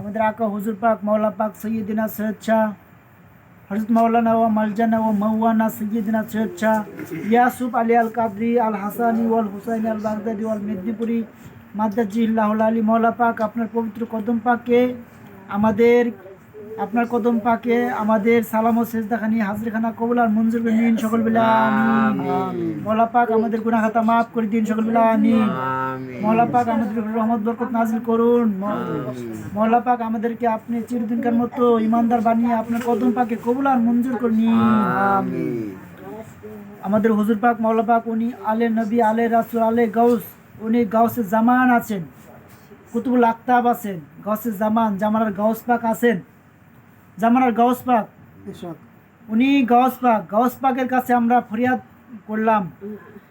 আমাদের আকা হুজুর পাক মৌলা পাক সৈয়দিনা সৈয়দ শাহ হজরত মৌলানা ও মালজানা ও মৌয়ানা সৈয়দিনা সৈয়দ শাহ ইয়াসুফ আলী আল কাদরি আল হাসানি ওয়াল হুসাইন আল বাগদাদি ওয়াল মেদিনীপুরি মাদ্দাজিল্লাহ আলী মৌলা পাক আপনার পবিত্র কদম পাকে আমাদের আপনার কদম পাকে আমাদের সালাম ও সেজদাখানি হাজরিখানা কবুল আর মঞ্জুর করে নিন সকল বেলা মৌলা পাক আমাদের গুনাহ খাতা মাফ করে দিন সকল বেলা আমিন। মৌলা পাক আমাদের রহমত বরকত নাজিল করুন। ম- মৌলা পাক আমাদেরকে আপনি চিরদিনকার মতো ইমানদার বানিয়ে আপনার কদম পাকে কবুল আর মঞ্জুর করে নিন। আমাদের হুজুর পাক মৌলা পাক উনি আলে নবী আলে রাসুল আলে গাউস উনি গাউসে জামান আছেন কুতুবুল আক্তাব আছেন গাউসে জামান জামানার গাউস পাক আছেন। জামানার গাউস পাক? উনি গাউস পাক গাউস পাকের কাছে আমরা ফরিয়াদ করলাম।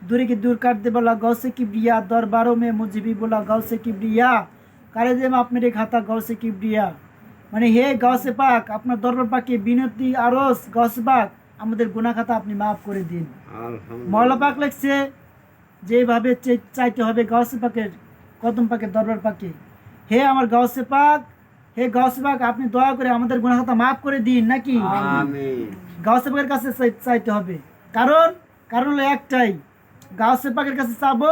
দূরে দূর কাটতে বলা গাউসে কিবরিয়া দরবারো মে মুজিবি বলা গাউসে কিবরিয়া। কারে দেম আপনার এই খাতা গাউসে কিবরিয়া। মানে হে গাউসে পাক আপনার দরবার পাকে বিনতি আরস গাউসে পাক আমাদের গুনাহ খাতা আপনি মাফ করে দিন। মৌলা পাক লেখছে যেভাবে চাইতে হবে গাউসে পাকের কদম পাকের দরবার পাকে। হে আমার গাউসে পাক হে গাউসে পাক আপনি দয়া করে আমাদের গুনাহ খাতা মাফ করে দিন নাকি? গাউসে পাকের কাছে চাই- চাইতে হবে। কারণ কারণ হলো একটাই গাউসে পাকের কাছে চাবো।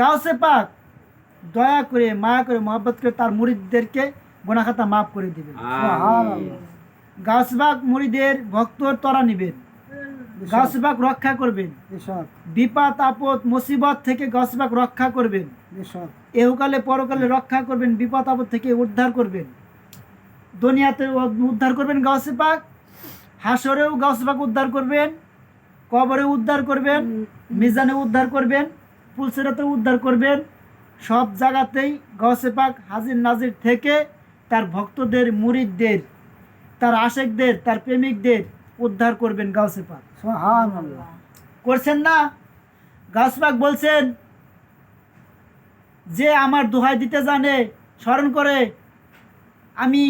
গাউসে পাক দয়া করে মায়া করে মহব্বত করে তার মুরিদদেরকে গুনাহ খাতা মাফ করে দিবেন। গাউসবাগ মুরিদের ভক্তর তরা নিবেন। গাউসবাগ রক্ষা করবেন। বিপদ আপদ মুসিবত থেকে গাউসবাগ রক্ষা করবেন। এহকালে পরকালে রক্ষা করবেন বিপদ আপদ থেকে উদ্ধার করবেন। দুনিয়াতে উদ্ধার করবেন গাউসে পাক হাসরেও গাউসে পাক উদ্ধার করবেন। কবরে উদ্ধার করবেন মিজানে উদ্ধার করবেন পুলসেরাতে উদ্ধার করবেন। সব জায়গাতেই গাউসে পাক হাজির নাজির থেকে তার ভক্তদের মুরিদদের তার আশেকদের তার প্রেমিকদের উদ্ধার করবেন গাউসে পাক। করছেন না? গাউসপাক বলছেন যে আমার দোহাই দিতে জানে স্মরণ করে আমি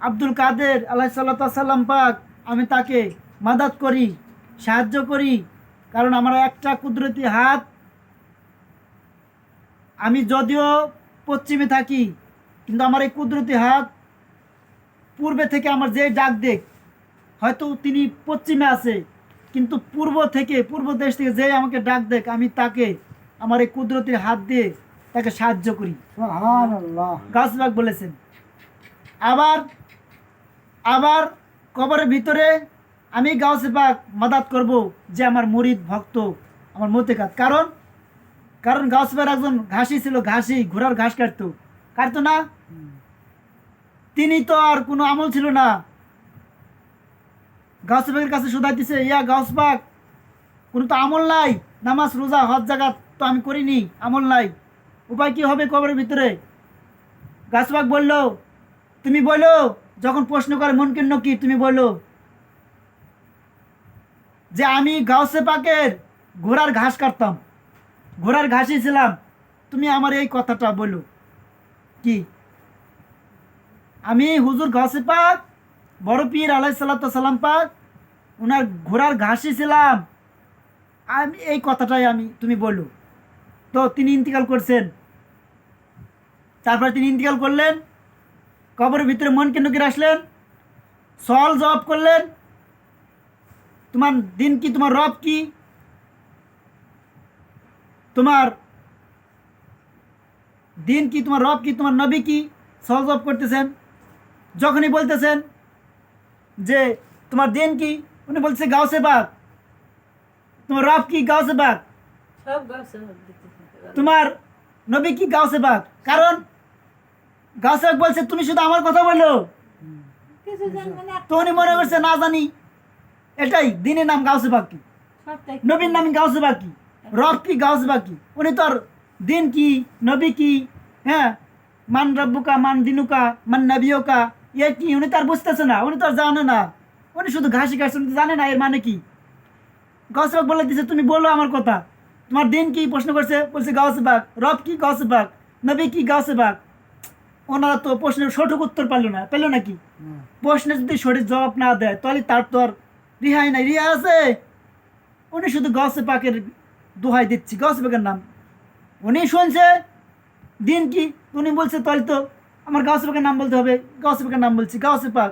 আব্দুল কাদের আল্লাহ সাল্লা সাল্লাম পাক আমি তাকে মাদাত করি। সাহায্য করি কারণ আমার একটা কুদরতি হাত। আমি যদিও পশ্চিমে থাকি কিন্তু আমার এই কুদরতি হাত পূর্বে থেকে আমার যে ডাক দেখ হয়তো তিনি পশ্চিমে আছে কিন্তু পূর্ব থেকে পূর্ব দেশ থেকে যে আমাকে ডাক দেখ আমি তাকে আমার এই কুদরতির হাত দিয়ে তাকে সাহায্য করি। গাছবাগ বলেছেন। আবার আবার কবরের ভিতরে আমি গাউসে পাক মাদাত করব যে আমার মরিদ ভক্ত, আমার মতেকাত। কারণ? কারণ গাউসেপাক একজন ঘাসি ছিল, ঘাসি, ঘোড়ার ঘাস কাটতো। কাটতো না? তিনি তো আর কোনো আমল ছিল না। গাউসবাগের কাছে শোধাইতেছে ইয়া গাউসবাগ কোনো তো আমল নাই, নামাজ, রোজা, হজ জাগাত তো আমি করিনি, আমল নাই। উপায় কি হবে কবরের ভিতরে? গাছবাগ বলল, তুমি বলো, যখন প্রশ্ন করে মন কেন কি, তুমি বলো। যে আমি গাউসে পাকের ঘোড়ার ঘাস কাটতাম। ঘোড়ার ঘাসই ছিলাম। তুমি আমার এই কথাটা বলো। কি? আমি হুজুর গাছে পাক, বড় পীর আলাই সাল্লাম পাক ওনার ঘোড়ার ঘাসই ছিলাম। আমি, এই কথাটাই আমি, তুমি বলো। তো তিনি ইন্তিকাল করছেন। তারপরে তিনি ইন্তিকাল করলেন। কবরের ভিতরে মন কেন করে আসলেন। সল জবাব করলেন। তোমার দিন কি তোমার রব কি? তোমার দিন কি তোমার রব কি তোমার নবী কি? সল করতেছেন। যখনই বলতেছেন যে তোমার দিন কি? উনি বলছে গাউসে বাগ। তোমার রব কি? গাউসে বাগ। তোমার নবী কি? গাউসে বাগ। কারণ গাউসে বাগ বলছে তুমি শুধু আমার কথা বলল কিছু তো উনি মনে করছে না জানি। এটাই দিনের নাম গাউসে বাগ কি নবীর নাম গাউসে বাগ কি রব কি গাউসে বাগ কি উনি তো আর দিন কি নবী কি হ্যাঁ? মান রব্বুকা মান দিনুকা মান নবীকা ইয়ে কি? উনি তার বুঝতেছে না উনি তো আর জানে না। উনি শুধু ঘাসি ঘাসি উনি তো জানে না এর মানে কি? গাউসে বাগ বলে দিছে তুমি বলো আমার কথা। তোমার দিন কি? প্রশ্ন করছে বলছে গাউসে বাগ। রব কি গাউসে বাগ? নবী কি গাউসে বাগ? ওনারা তো প্রশ্নের সঠিক উত্তর পারল না পেল নাকি প্রশ্নের যদি সঠিক জবাব না দেয় তাহলে তার তো আর রিহাই নাই রিহা আছে। উনি শুধু গসে পাকের দোহাই দিচ্ছি গসে পাকের নাম। উনি শুনছে দিন কি? উনি বলছে তাহলে তো আমার গাউসে পাকের নাম বলতে হবে। গাউসে পাকের নাম বলছি গাউসে পাক।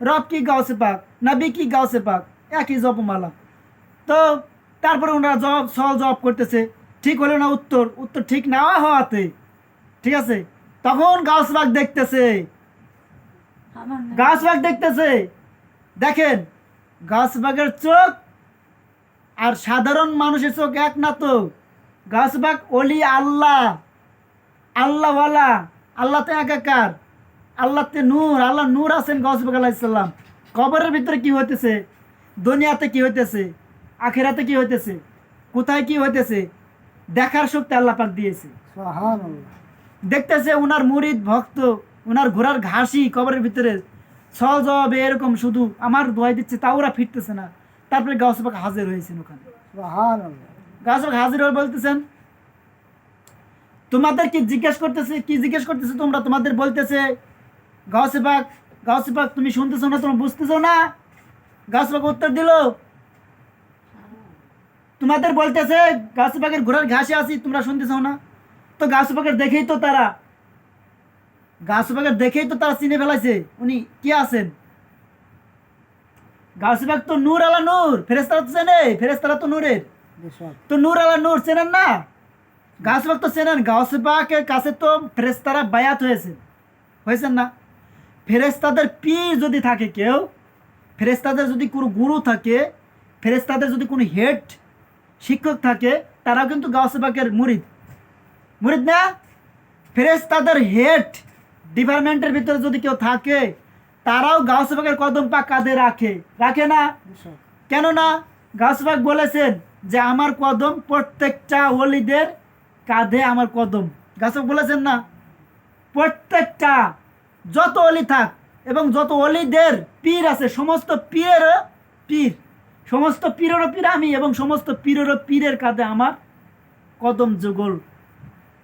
রব কি গাউসে পাক? নবী কি গাউসে পাক? একই জপমালা। তো তারপরে ওনারা জব সহজ জব করতেছে ঠিক হলো না উত্তর? উত্তর ঠিক না হওয়াতে ঠিক আছে? তখন গাউসবাগ দেখতেছে। না। গাছবাগ দেখতেছে। দেখেন গাছবাগের চোখ আর সাধারণ মানুষের চোখ এক না তো। গাছবাগ অলি আল্লাহ। আল্লাহওয়ালা। আল্লাহ তো একাকার। আল্লাহতে নূর। আল্লাহ নূর আছেন গাছবাগ আলাইসাল্লাম কবরের ভিতরে কি হইতেছে? দুনিয়াতে কি হইতেছে? আখেরাতে কি হইতেছে? কোথায় কি হইতেছে? দেখার শক্তি আল্লাহ পাক দিয়েছে। দেখতেছে ওনার মুরিদ ভক্ত ওনার ঘোড়ার ঘাসি কবরের ভিতরে। ছল জবাবে এরকম শুধু আমার দোয়াই দিচ্ছে তা ওরা ফিরতেছে না। তারপরে গাছবাগ হাজির হয়েছেন ওখানে। গাছবাগ হাজির হয়ে বলতেছেন তোমাদের কি জিজ্ঞেস করতেছে কি জিজ্ঞেস করতেছে তোমরা? তোমাদের বলতেছে গাছবাগ গাছবাগ তুমি শুনতেছো না তোমরা বুঝতেছো না? গাছবাগ উত্তর দিল তোমাদের বলতেছে গাছবাগের ঘোড়ার ঘাসে আছি তোমরা শুনতেছো না? তো গাছবাগের দেখেই তো তারা গাছবাগের দেখেই তো তারা চিনে ফেলাইছে। উনি কে আছেন? গাছবাগ তো নূর আলা নূর ফেরেস্তারা তো চেনে ফেরেস্তারা তো নূরের। তো নূর আলা নূর চেনেন না? গাছবাগ তো চেনেন গাছবাগের কাছে তো ফেরেস্তারা বায়াত হয়েছে হয়েছেন না? ফেরেস্তাদের পীর যদি থাকে কেউ ফেরেস্তাদের যদি কোনো গুরু থাকে ফেরেস্তাদের যদি কোনো হেড শিক্ষক থাকে তারাও কিন্তু গাছবাগের মুরিদ। মুরিদ না? ফেরেস্তাদের হেড ডিপার্টমেন্টের ভিতরে যদি কেউ থাকে তারাও গাছবাগের কদম পা কাঁধে রাখে। রাখে না? কেন না গাছবাগ বলেছেন যে আমার কদম প্রত্যেকটা ওলিদের কাঁধে আমার কদম। গাছবাগ বলেছেন না? প্রত্যেকটা যত অলি থাক এবং যত অলিদের পীর আছে সমস্ত পীরেরও পীর সমস্ত পীরেরও পীর আমি এবং সমস্ত পীরেরও পীরের কাঁধে আমার কদম যুগল।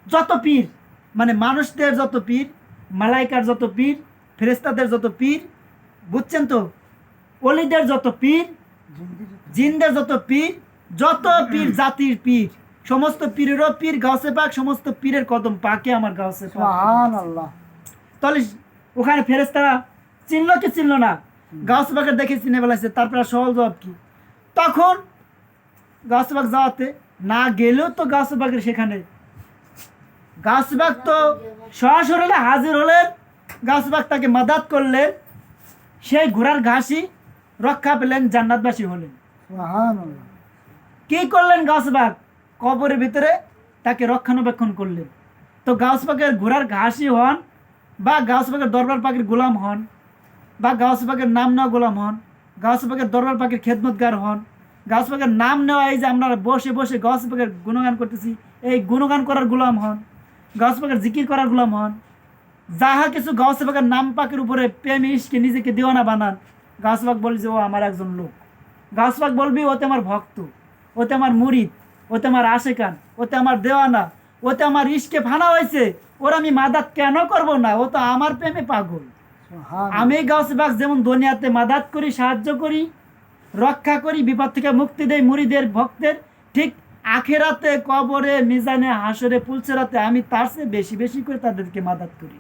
যত পীর মানে মানুষদের যত পীর মালাইকার যত পীর ফেরেস্তাদের যত পীর বুঝছেন তো? অলিদের যত পীর জিনদের যত পীর যত পীর জাতির পীর সমস্ত পীরেরও পীর গাছে পাক সমস্ত পীরের কদম পাকে আমার গাছে পাক। তাহলে ওখানে ফেরেস্তারা চিনল কি চিনল না? গাছবাগের দেখে চিনে ফেলাইছে তারপরে সহজ জবাব কি? তখন গাছবাগ যাওয়াতে না গেলেও তো গাছবাগের সেখানে গাছবাগ তো সরাসরি হলে হাজির হলেন গাছবাগ তাকে মাদাত করলেন সেই ঘোড়ার ঘাসি রক্ষা পেলেন জান্নাতবাসী হলেন। কি করলেন গাছবাগ কবরের ভিতরে তাকে রক্ষণাবেক্ষণ করলেন। তো গাছবাগের ঘোড়ার ঘাসি হন বা গাছবাগের দরবার পাখির গোলাম হন বা গাছবাগের নাম নেওয়া গোলাম হন গাছবাগের দরবার পাখির খেদমতগার হন গাছবাগের নাম নেওয়া এই যে আমরা বসে বসে গাছবাগের গুণগান করতেছি এই গুণগান করার গোলাম হন। গাছবাগের জিকির করার গোলাম হন। যাহা কিছু গাছবাগের নাম পাখির উপরে প্রেম ইস্কে নিজেকে দেওয়ানা বানান গাছবাগ বলি যে ও আমার একজন লোক। গাছবাগ বলবি ওতে আমার ভক্ত ওতে আমার মুরিদ ওতে আমার আশেকান ওতে আমার দেওয়ানা ওতে আমার ইস্কে ফানা হয়েছে ওর আমি মাদাত কেন করব না? ও তো আমার প্রেমে পাগল। আমি গাছবাগ যেমন দুনিয়াতে মাদাত করি সাহায্য করি রক্ষা করি বিপদ থেকে মুক্তি দেই মুড়িদের ভক্তের ঠিক আখেরাতে কবরে মিজানে হাসরে পুলসেরাতে আমি তার চেয়ে বেশি বেশি করে তাদেরকে মাদাত করি।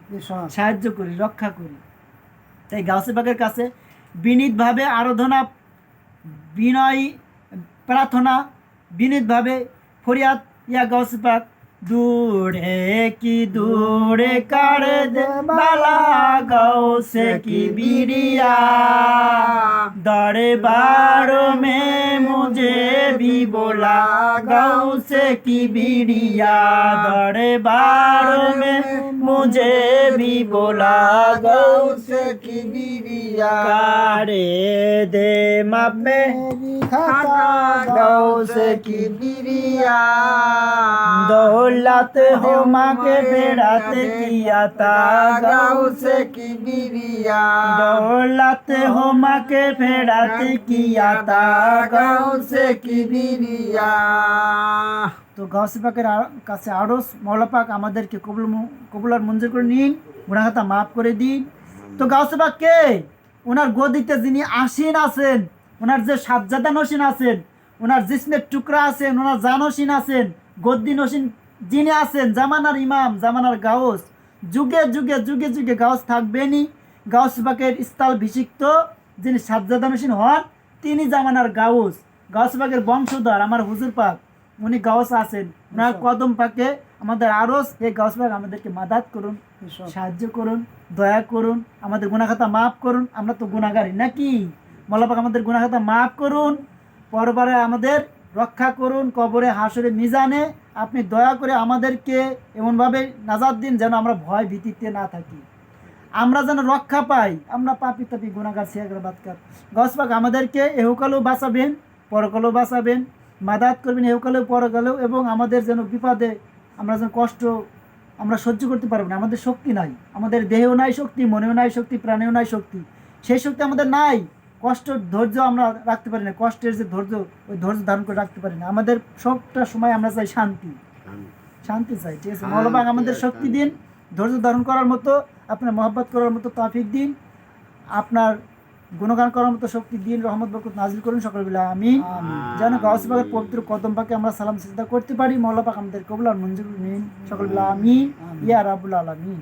সাহায্য করি রক্ষা করি। তাই গাছবাগের কাছে বিনীতভাবে আরাধনা বিনয় প্রার্থনা বিনীতভাবে ফরিয়াদ ইয়া दूरे की दूर कर दे, बाला गौ से की बीड़िया। दरबार में मुझे भी बोला गौ से की बीड़िया। दरबार में मुझे भी बोला गौ से की बीड़िया। कारे दे मापे गौ से की दौलत हो माँ के बेड़ात किया था गौ से दौलत हो माँ के फेरात किया था गौ से তো গাউসি পাকের আ- কাছে আরস মৌলা পাক আমাদেরকে কবুল মু- কবুলার মঞ্জুর করে নিন গুণাখাতা মাফ করে দিন তো গাউসি পাক কে ওনার গদিতে যিনি আসীন আছেন ওনার যে সাজ্জাদা নসীন আছেন ওনার জিসমের টুকরা আছেন ওনার জানসীন আছেন গদ্দি নসীন যিনি আছেন জামানার ইমাম জামানার গাউস যুগে যুগে যুগে যুগে গাউস থাকবেনই। গাউস বাকের স্থল ভিষিক্ত যিনি সাজ্জাদানুসীন হন তিনি জামানার গাউস। গাউস বাকের বংশধর আমার হুজুর পাক উনি গাউস আছেন। ওনার কদম পাকে আমাদের আরস এই পাক আমাদেরকে মাদাত করুন সাহায্য করুন দয়া করুন আমাদের গুণাখাতা মাফ করুন আমরা তো গুণাগারী নাকি? মলাপাক আমাদের গুণাখাতা মাফ করুন পরবারে আমাদের রক্ষা করুন কবরে হাসরে মিজানে আপনি দয়া করে আমাদেরকে এমনভাবে নাজাদ দিন যেন আমরা ভয় ভীতিতে না থাকি। আমরা যেন রক্ষা পাই আমরা পাপি তাপি গুণাগার সিয়াগার বাতকার গসপাক আমাদেরকে এহকালেও বাঁচাবেন পরকালেও বাঁচাবেন মাদাত করবেন এহকালেও পরকালেও এবং আমাদের যেন বিপদে আমরা যেন কষ্ট আমরা সহ্য করতে পারব না আমাদের শক্তি নাই আমাদের দেহেও নাই শক্তি মনেও নাই শক্তি প্রাণেও নাই শক্তি সেই শক্তি আমাদের নাই। কষ্ট ধৈর্য আমরা রাখতে পারি না কষ্টের যে ধৈর্য ওই ধৈর্য ধারণ করে রাখতে পারি না। আমাদের সবটা সময় আমরা চাই শান্তি। শান্তি। চাই ঠিক আছে? শান্তি আমাদের শক্তি দিন ধৈর্য ধারণ করার মতো আপনার মহব্বত করার মতো তাফিক দিন। আপনার গুণগান করার মতো শক্তি দিন রহমত বরকত নাজিল করুন সকল বেলা আমি যেন গাউসবাগের পবিত্র কদম পাকে আমরা সালাম সিজদা করতে পারি মৌলা পাক আমাদের কবুল আর মঞ্জুর নিন সকল বেলা আমি ইয়া রাবুল আলামিন।